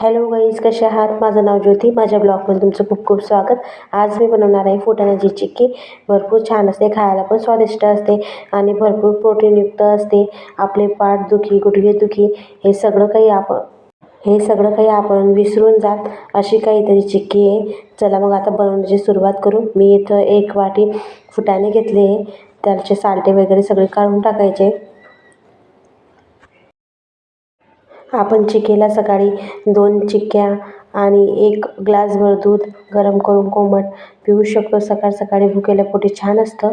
Hello guys कसे आहात? माझं नाव ज्योती. माझ्या ब्लॉगमध्ये तुमचं खूप खूप स्वागत. आज मी बनवणार आहे फुटाण्याची चिक्की. भरपूर छान असते खायला पण स्वादिष्ट असते आणि भरपूर प्रोटीनयुक्त असते. आपले पाठदुखी गुडघेदुखी हे सगळं काही आपण हे सगळं काही आपण विसरून जात अशी काहीतरी चिक्की आहे. चला मग आता बनवण्याची सुरुवात करू. मी इथं एक वाटी फुटाणे घेतले आहे. त्याचे सालटे वगैरे सगळे काढून टाकायचे. आपण चिक्कीला सकाळी दोन चिक्क्या आणि एक ग्लासभर दूध गरम करून कोमट पिऊ शकतो. सकाळ सकाळी भुकेल्या पोटी छान असतं.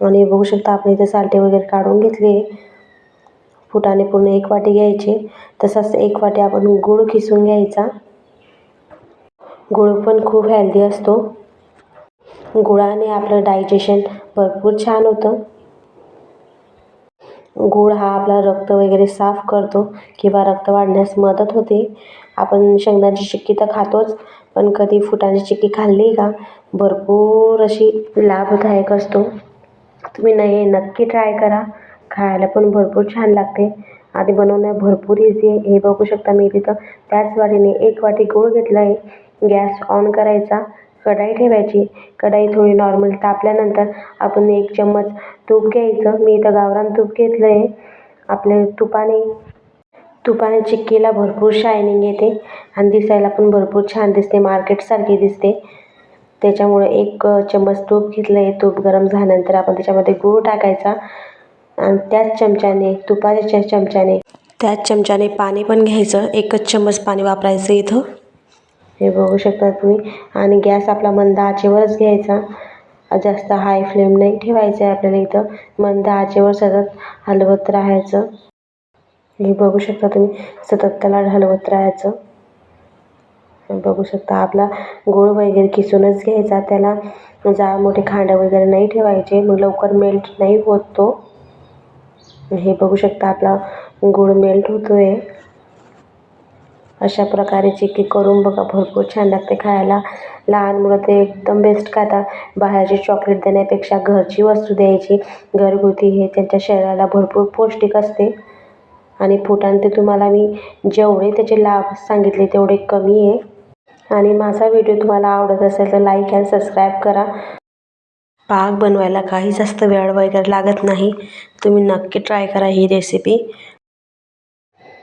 आणि बघू शकता आपण इथे सालटे वगैरे काढून घेतले. फुटाने पूर्ण एक वाटी घ्यायचे. तसंच एक वाटी आपण गूळ खिसून घ्यायचा. गुळ पण खूप हेल्दी असतो. गुळाने आपलं डायजेशन भरपूर छान होतं. गूळ हा आपला रक्त वगैरे साफ करतो किंवा रक्त वाढण्यास मदत होते. आपण शेंगदाण्याची चिक्की तर खातोच पण कधी फुटाण्याची चिक्की खाल्ली का? भरपूर अशी लाभदायक असतो. तुम्ही नाही नक्की ट्राय करा. खायला पण भरपूर छान लागते. आधी बनवणं भरपूर इझी आहे. हे बघू शकता मी तिथं त्याच वाटीने एक वाटी गूळ घेतला आहे गॅस ऑन करायचा. कढाई ठेवायची. कढाई थोडी नॉर्मल तापल्यानंतर आपण एक चम्मच तूप घ्यायचं. मी इथं गावरान तूप घेतलं आहे आपले तुपाने तुपाने चिक्कीला भरपूर शायनिंग येते. आणि दिसायला पण भरपूर छान दिसते. मार्केटसारखी दिसते. त्याच्यामुळे एक चम्मच तूप घेतलं आहे तूप गरम झाल्यानंतर आपण त्याच्यामध्ये गूळ टाकायचा. आणि त्याच चमच्याने तुपाच्या चमच्याने त्याच चमच्याने पाणी पण घ्यायचं. एकच चम्मच पाणी वापरायचं इथं. हे बघू शकता तुम्ही. आणि गॅस आपला मंद आचेवरच घ्यायचा. जास्त हाय फ्लेम नाही ठेवायचं आहे आपल्याला इथं. मंद आचेवर सतत हलवत राहायचं. हे बघू शकता तुम्ही. सतत त्याला हलवत राहायचं. बघू शकता आपला गोळ वगैरे किसूनच घ्यायचा. त्याला जा मोठे खांड वगैरे नाही ठेवायचे. मग लवकर मेल्ट नाही होत तो. हे बघू शकता आपला गूळ मेल्ट होतो आहे अशा प्रकारे चिक्की करून बघा भरपूर छान लागते खायला. लहान मुलं ते एकदम बेस्ट खाता बाहेरची चॉकलेट देण्यापेक्षा घरची वस्तू द्यायची. घरगुती हे त्यांच्या शरीराला भरपूर पौष्टिक असते. आणि फुटाण ते तुम्हाला मी जेवढे त्याचे लाभ सांगितले तेवढे कमी आहे. आणि माझा व्हिडिओ तुम्हाला आवडत असेल तर लाईक अँड सबस्क्राईब करा. पाक बनवायला काही जास्त वेळ वगैरे लागत नाही. तुम्ही नक्की ट्राय करा ही रेसिपी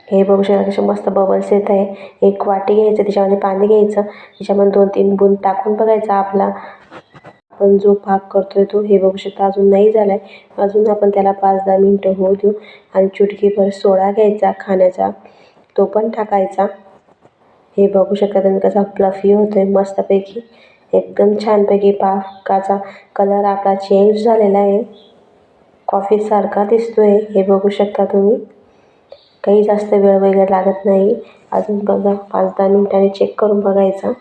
हे बघू शकता कसे मस्त बबल्स येत आहे. एक वाटी घ्यायचं त्याच्यामध्ये पाणी घ्यायचं. त्याच्यामध्ये दोन तीन बूंद टाकून बघायचा आपला. आपण जो पाक करतोय तो हे बघू शकता. अजून नाही झाला आहे अजून आपण त्याला पाच दहा मिनटं होऊ देऊ. आणि चुटकीभर सोडा घ्यायचा खाण्याचा. तो पण टाकायचा. हे बघू शकता तुम्ही कसा फ्लफी होतो आहे मस्तपैकी. एकदम छानपैकी पाकाचा कलर आपला चेंज झालेला आहे. कॉफीसारखा दिसतो आहे हे बघू शकता तुम्ही. काही जास्त वेळ वगैरे लागत नाही. अजून बघा पाच दहा मिनटाने चेक करून बघायचा.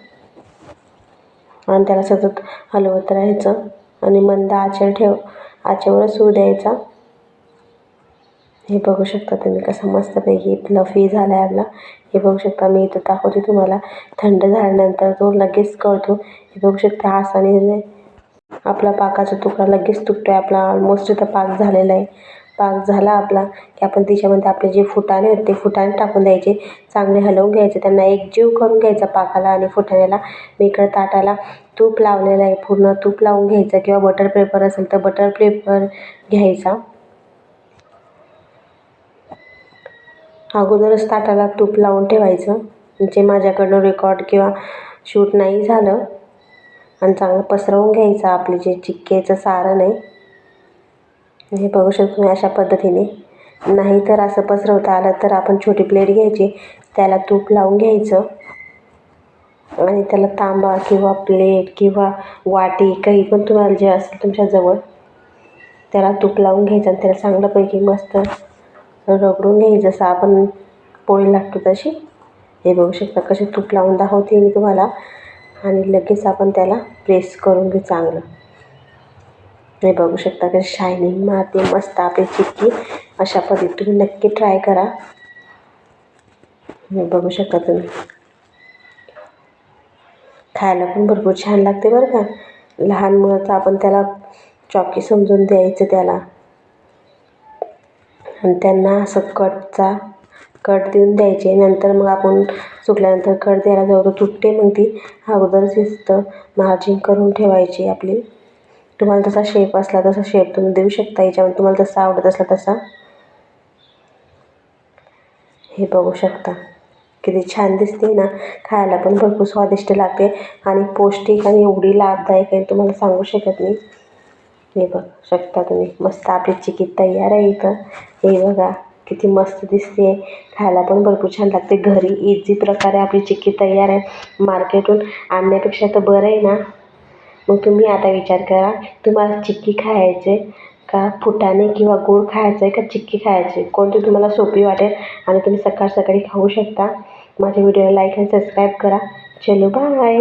आणि त्याला सतत हलवत राहायचं. आणि मंद आचेवर ठेव आचेवरच होऊ द्यायचा. हे बघू शकता तुम्ही कसं मस्तपैकी फ्लफी झाला आहे आपला. हे बघू शकता मी इथं दाखवते तुम्हाला. थंड झाल्यानंतर तो लगेच कळतो. हे बघू शकता आसाने आपला पाकाचा तुकडा लगेच तुटतो आहे आपला ऑलमोस्ट इथं पाक झालेला आहे. पाक झाला आपला की आपण त्याच्यामध्ये आपले जे फुटाणे होते ते फुटाणे टाकून द्यायचे. चांगले हलवून घ्यायचे त्यांना एकजीव करून घ्यायचा पाकाला आणि फुटाण्याला. मी इकडं ताटाला तूप लावलेलं आहे पूर्ण तूप लावून घ्यायचं किंवा बटर पेपर असेल तर बटर पेपर घ्यायचा. अगोदरच ताटाला तूप लावून ठेवायचं जे माझ्याकडनं रेकॉर्ड किंवा शूट नाही झालं. आणि चांगलं पसरवून घ्यायचं आपले जे चिक्केचं सारण आहे हे बघू शकतो तुम्ही अशा पद्धतीने. नाही तर असं पसरवता आलं तर आपण छोटी प्लेट घ्यायची त्याला तूप लावून घ्यायचं. आणि त्याला तांबा किंवा प्लेट किंवा वाटी काही पण तुम्हाला जे असेल तुमच्याजवळ त्याला तूप लावून घ्यायचं आणि त्याला चांगल्यापैकी मस्त रगडून घ्यायचं. जसं आपण पोळी लागतो तशी. हे बघू शकता कसे तूप लावून दाखवते मी तुम्हाला. आणि लगेच आपण त्याला प्रेस करून घेऊ चांगलं. हे बघू शकता कसे शायनिंग मारते मस्त आपली चिक्की अशा पद्धती तुम्ही नक्की ट्राय करा. हे बघू शकता तुम्ही. खायला पण भरपूर छान लागते बरं का. लहान मुलं तर आपण त्याला चॉकी समजून द्यायचं त्याला. आणि त्यांना असं कटचा कट देऊन द्यायचे. नंतर मग आपण सुटल्यानंतर कट द्यायला जाऊ. तर तुटते मग ती. अगोदरच शिजतं मार्जिन करून ठेवायची आपली. तुम्हाला जसा शेप असला तसा शेप तुम्ही देऊ शकता. याच्यामध्ये तुम्हाला जसा आवडत असला तसा. हे बघू शकता. किती छान दिसते ना. खायला पण भरपूर स्वादिष्ट लागते. आणि पौष्टिक आणि एवढी लाभदायक आहे तुम्हाला सांगू शकत नाही. हे बघ शकता तुम्ही. मस्त आपली चिकी तयार आहे इथं. हे बघा किती मस्त दिसते. खायला पण भरपूर छान लागते. घरी इझी प्रकारे आपली चिक्की तयार आहे. मार्केटून आणण्यापेक्षा तर बरं आहे ना. मग तुम्ही आता विचार करा तुम्हाला चिक्की खायचे का फुटाणे किंवा गूळ खायचं आहे का चिक्की खायची? कोणती तुम्हाला सोपी वाटेल आणि तुम्ही सकाळ सकाळी खाऊ शकता. माझ्या व्हिडिओला लाईक आणि सबस्क्राईब करा. चलो बाय